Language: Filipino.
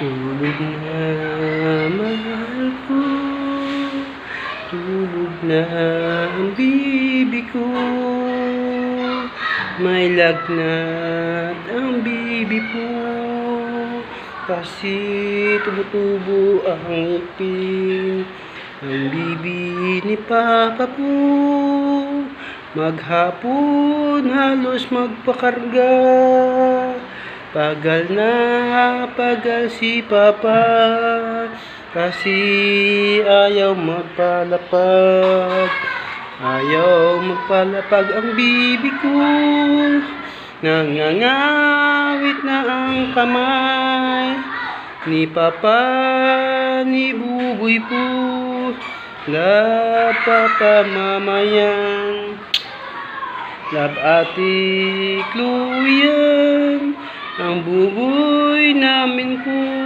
Tulog na, mahal ko Tulog na ang bibi ko. May lagnat ang bibi po. Kasi tumutubo ang ngipin. Ang bibi ni Papa po. Maghapon halos magpakarga Pagal na pagal si Papa. Kasi ayaw magpalapag Ayaw magpalapag ang bibi ko. Nangangawit na ang kamay Ni Papa, ni Buboy po. La Papa mamayan. Love Ate Chloe Ang buboy namin po